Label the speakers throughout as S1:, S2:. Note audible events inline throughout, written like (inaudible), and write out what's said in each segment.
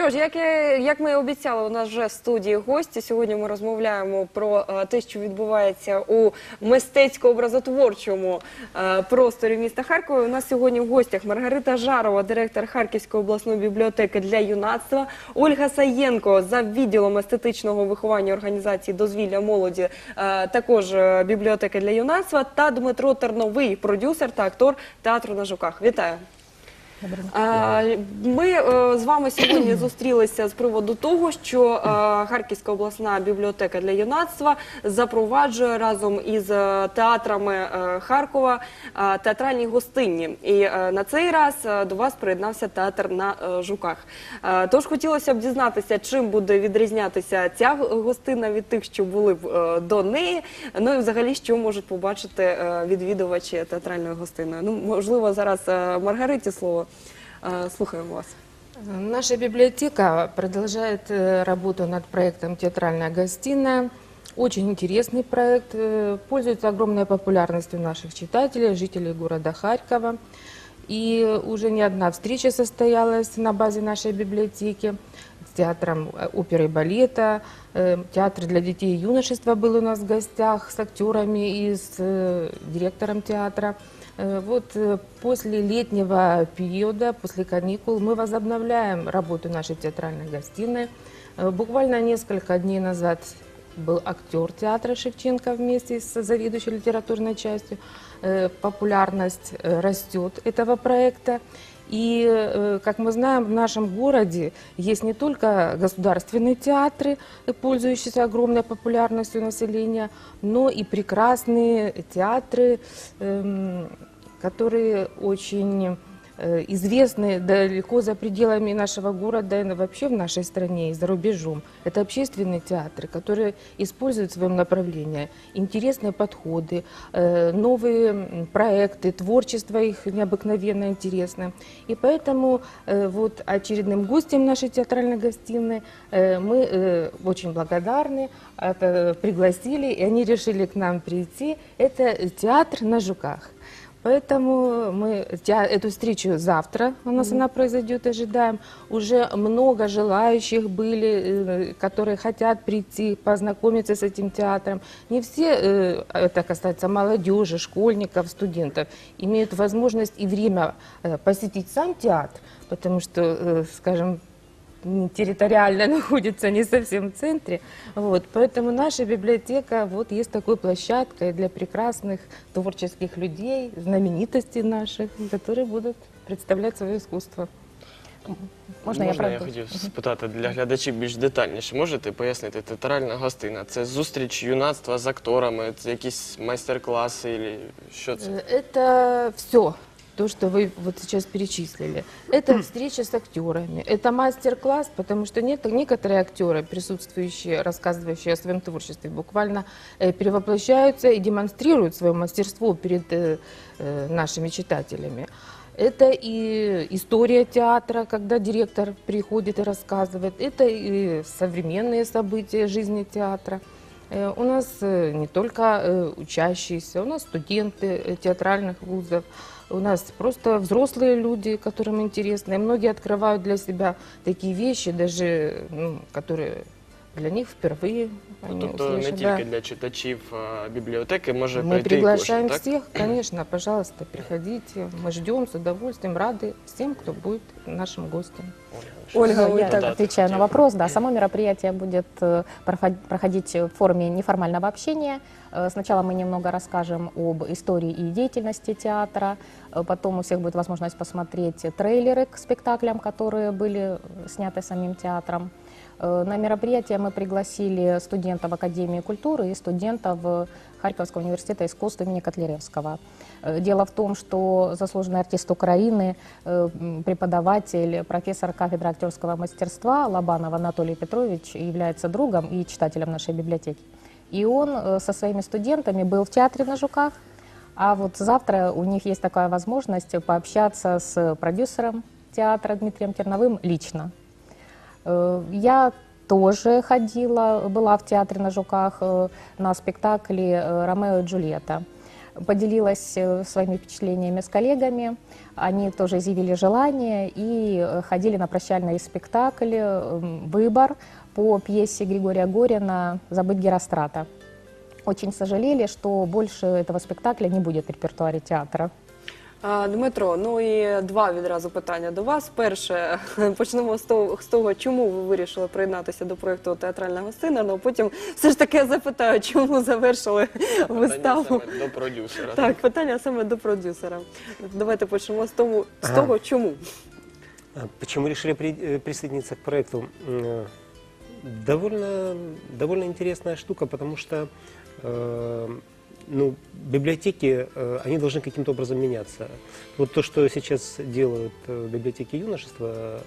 S1: Що ж, як, я- як ми і обіцяли, у нас вже в студії гості. Сьогодні ми розмовляємо про е, те, що відбувається у мистецько-образотворчому е, просторі міста Харкова. У нас сьогодні в гостях Маргарита Жарова, директор Харківської обласної бібліотеки для юнацтва, Ольга Саєнко за відділом естетичного виховання організації дозвілля молоді, е, також е, бібліотеки для юнацтва, та Дмитро Терновий, продюсер та актор театру на жуках. Вітаю! Ми е, з вами сьогодні (clears throat) зустрілися з приводу того, що е, Харківська обласна бібліотека для юнацтва запроваджує разом із е, театрами Харкова театральні гостинні. І на цей раз до вас приєднався театр на жуках. Тож хотілося б дізнатися, чим буде відрізнятися ця гостина від тих, що були до неї. Ну і взагалі, що можуть побачити відвідувачі театральної гостиної. Ну, можливо, зараз Маргариті слово. Е, Слухаємо вас.
S2: Наша библиотека продолжает э, работу над проектом «Театральная гостиная». Очень интересный проект, э, пользуется огромной популярностью наших читателей, жителей города Харькова. И уже не одна встреча состоялась на базе нашей библиотеки с театром э, оперы и балета. Э, Театр для детей и юношества был у нас в гостях с актерами и с э, директором театра. Э, Вот э, после летнего периода, после каникул, мы возобновляем работу нашей театральной гостиной. Э, Буквально несколько дней назад был актер театра Шевченко вместе с заведующей литературной частью. Популярность растет этого проекта. И, э, как мы знаем, в нашем городе есть не только государственные театры, пользующиеся огромной популярностью населения, но и прекрасные театры, эм, которые очень известны далеко за пределами нашего города и вообще в нашей стране и за рубежом. Это общественные театры, которые используют в своем направлении интересные подходы, э, новые проекты, творчество их необыкновенно интересное. И поэтому э, вот очередным гостем нашей театральной гостиной э, мы э, очень благодарны, пригласили, и они решили к нам прийти. Это театр на Жуках. Поэтому мы тя- эту встречу завтра, у нас она произойдет, ожидаем. Уже много желающих были, э, которые хотят прийти, познакомиться с этим театром. Не все, э, это касается молодежи, школьников, студентов, имеют возможность и время э, посетить сам театр, потому что, скажем, территориально (laughs) находится не совсем в центре. Вот, поэтому наша библиотека вот есть такой площадкой для прекрасных творческих людей, знаменитостей наших, которые будут представлять свое искусство.
S3: Можна,
S4: Можна
S3: я
S4: я
S3: правда?
S4: хотів спитати для глядачів більш детальніше. Можете пояснити, театральна гостина це зустріч юнацтва з акторами, це якісь майстер-класи, і що це?
S2: Э, Это все. То, что вы вот сейчас перечислили, это встреча с актерами, это мастер-класс, потому что нет, некоторые актеры, присутствующие, рассказывающие о своем творчестве, буквально э, перевоплощаются и демонстрируют свое мастерство перед э, э, нашими читателями. Это и история театра, когда директор приходит и рассказывает. Это и современные события жизни театра. Э, У нас э, не только э, учащиеся, у нас студенты театральных вузов, у нас просто взрослые люди, которым интересно. И многие открывают для себя такие вещи, даже ну, которые для них впервые. они
S4: Тобто не
S2: услышат,
S4: тільки
S2: да.
S4: для читачів а, бібліотеки може
S2: Мы
S4: прийти і
S2: приглашаем
S4: кожен, так?
S2: всех, конечно, пожалуйста, приходите. Мы ждем с удовольствием, рады всем, кто будет нашим гостем.
S1: Ольга,
S3: Ну,
S1: вы
S3: я
S1: так
S4: Да,
S3: отвечаю
S4: ты
S3: на
S4: хотела.
S3: вопрос. Да, само мероприятие будет э, профо- проходить в форме неформального общения. Э, Сначала мы немного расскажем об истории и деятельности театра. Э, Потом у всех будет возможность посмотреть трейлеры к спектаклям, которые были сняты самим театром. Э, На мероприятие мы пригласили студентов Академии культуры и студентов э, Харьковского университета искусств имени Котляревского. Э, Дело в том, что заслуженный артист Украины, преподаватель, профессор кафедры актерского мастерства Лобанов Анатолий Петрович является другом и читателем нашей библиотеки. И он со своими студентами был в театре на Жуках, а вот завтра у них есть такая возможность пообщаться с продюсером театра Дмитрием Терновым лично. Э, Я тоже ходила, была в театре на Жуках э, на спектакле э, «Ромео и Джульетта». поделилась своими впечатлениями с коллегами. Они тоже изъявили желание и ходили на прощальный спектакль «Выбор» по пьесе Григория Горина «Забыть Герострата». Очень сожалели, что больше этого спектакля не будет в репертуаре театра.
S1: А, Дмитро, ну і два відразу питання до вас. Перше, (laughs) почнемо з того, з того, чому ви вирішили приєднатися до проєкту театральна гостина. Ну потім все ж таки я запитаю, чому завершили виставу.
S4: Питання саме до продюсера.
S1: Так, питання саме до продюсера. Давайте почнемо з того, з
S5: Ага.
S1: того чому.
S5: А Почему решили при- э, присоединиться к проекту? М, э, Довольно, довольно интересная штука, потому что э, ну, библиотеки, э, они должны каким-то образом меняться. Вот то, что сейчас делают э, библиотеки юношества,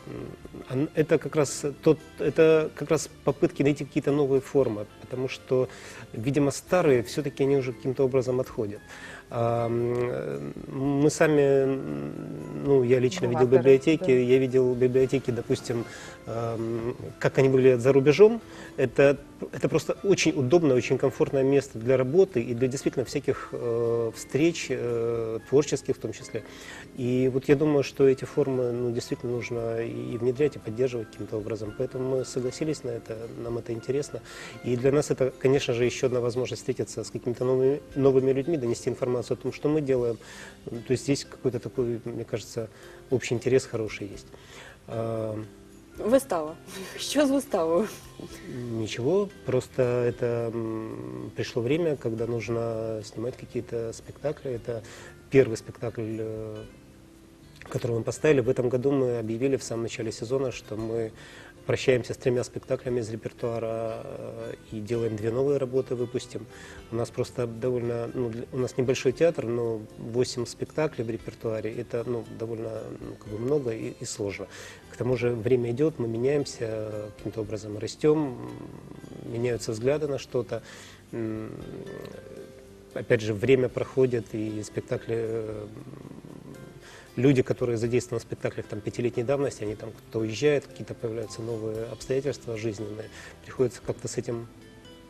S5: это как раз тот, это как раз попытки найти какие-то новые формы, потому что, видимо, старые все-таки они уже каким-то образом отходят. Мы сами, ну, я лично видел библиотеки,
S3: да.
S5: я видел библиотеки, допустим, как они выглядят за рубежом. Это, это просто очень удобное, очень комфортное место для работы и для действительно всяких э, встреч, э, творческих в том числе. И вот я думаю, что эти формы ну, действительно нужно и внедрять, и поддерживать каким-то образом. Поэтому мы согласились на это, нам это интересно. И для нас это, конечно же, еще одна возможность встретиться с какими-то новыми, новыми людьми, донести информацию о том, что мы делаем. То есть здесь какой-то такой, мне кажется, общий интерес хороший есть. А,
S1: Вистава. Що (laughs) з виставою?
S5: Ничего, просто это пришло время, когда нужно снимать какие-то спектакли. Это первый спектакль, э, который мы поставили. В этом году мы объявили в самом начале сезона, что мы прощаемся с тремя спектаклями из репертуара э, и делаем две новые работы, выпустим. У нас просто довольно, ну, у нас небольшой театр, но 8 спектаклей в репертуаре, это ну, довольно ну, как бы много и, и сложно. К тому же время идет, мы меняемся, каким-то образом растем, меняются взгляды на что-то. Опять же, время проходит, и спектакли э, люди, которые задействованы в спектаклях там, пятилетней давности, они там кто-то уезжает, какие-то появляются новые обстоятельства жизненные, приходится как-то с этим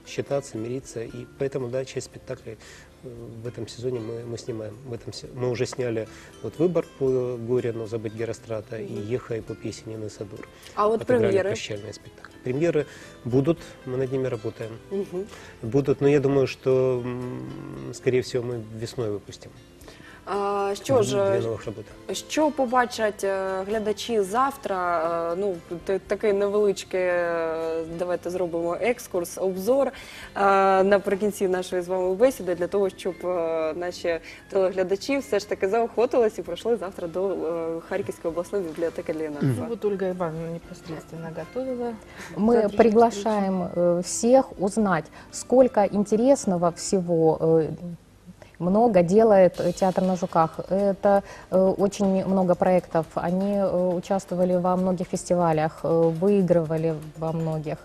S5: считаться, мириться, и поэтому, да, часть спектаклей э, в этом сезоне мы, мы снимаем. В этом, мы уже сняли вот «Выбор» по Горину «Забыть Герострата» и «Ехай» по пьесе Нины Садур.
S1: А от
S5: Отыграли
S1: прем'єри.
S5: прощальные спектакли. Премьеры будут, мы над ними работаем.
S1: Мгм.
S5: Будут, но я думаю, что, скорее всего, мы весной выпустим.
S1: А, що ж,
S5: Две новых работы.
S1: Що побачать е, глядачі завтра? Е, Ну, т- такий невеличкий, е, давайте зробимо екскурс, обзор е, наприкінці нашої з вами бесіди для того, щоб е, наші телеглядачі все ж таки заохотились і прийшли завтра до е, Харківської обласної бібліотеки для юнацтва.
S2: Ну, вот Ольга Ивановна непосредственно готовила.
S3: Мы
S2: завтрашнюю
S3: приглашаем э, всех узнать, сколько интересного всего э, много делает театр на Жуках. Это э, очень много проектов. Они э, участвовали во многих фестивалях, э, выигрывали во многих.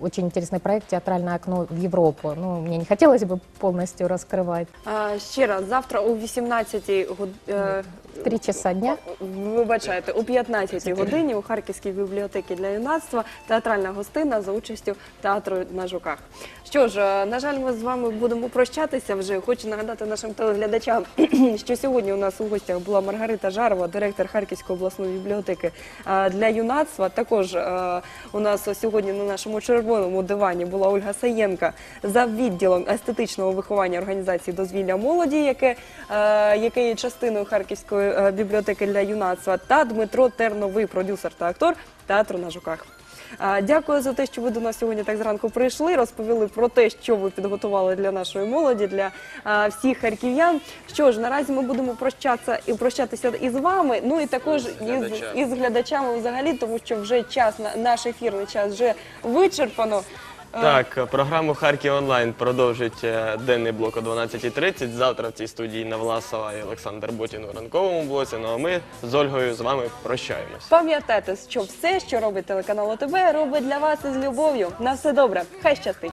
S3: Очень интересный проект «Театральное окно в Европу». Ну, мне не хотелось бы полностью раскрывать.
S1: А, ще раз, завтра о 18-й годині.
S3: Три часа дня
S1: Вибачайте, о 15-й годині у Харківській бібліотеці для юнацтва театральна гостина за участю театру на жуках. Що ж, е, на жаль, ми з вами будемо прощатися вже. Хочу нагадати нашим телеглядачам, (clears throat) що сьогодні у нас у гостях була Маргарита Жарова, директор Харківської обласної бібліотеки е, для юнацтва. Також е, у нас сьогодні на нашому червоному дивані була Ольга Саєнка за відділом естетичного виховання організації дозвілля молоді, яке, яке є частиною Харківської е, бібліотеки для юнацтва, та Дмитро Терновий, продюсер та актор театру на жуках. Дякую за те, що ви до нас сьогодні так зранку прийшли, розповіли про те, що ви підготували для нашої молоді, для всіх харків'ян. Що ж, наразі ми будемо прощатися і прощатися із вами. Ну і також із,
S4: глядачами.
S1: із глядачами взагалі, тому що вже час на наш ефірний час вже вичерпано. Е,
S4: Так, програму Харків онлайн продовжить е, денний блок о 12.30. Завтра в цій студії Навласова і Олександр Ботін у ранковому блоці. Ну а ми з Ольгою з вами прощаємось.
S1: Пам'ятайте, що все, що робить телеканал ОТБ, робить для вас із любов'ю. На все добре. Хай щастить.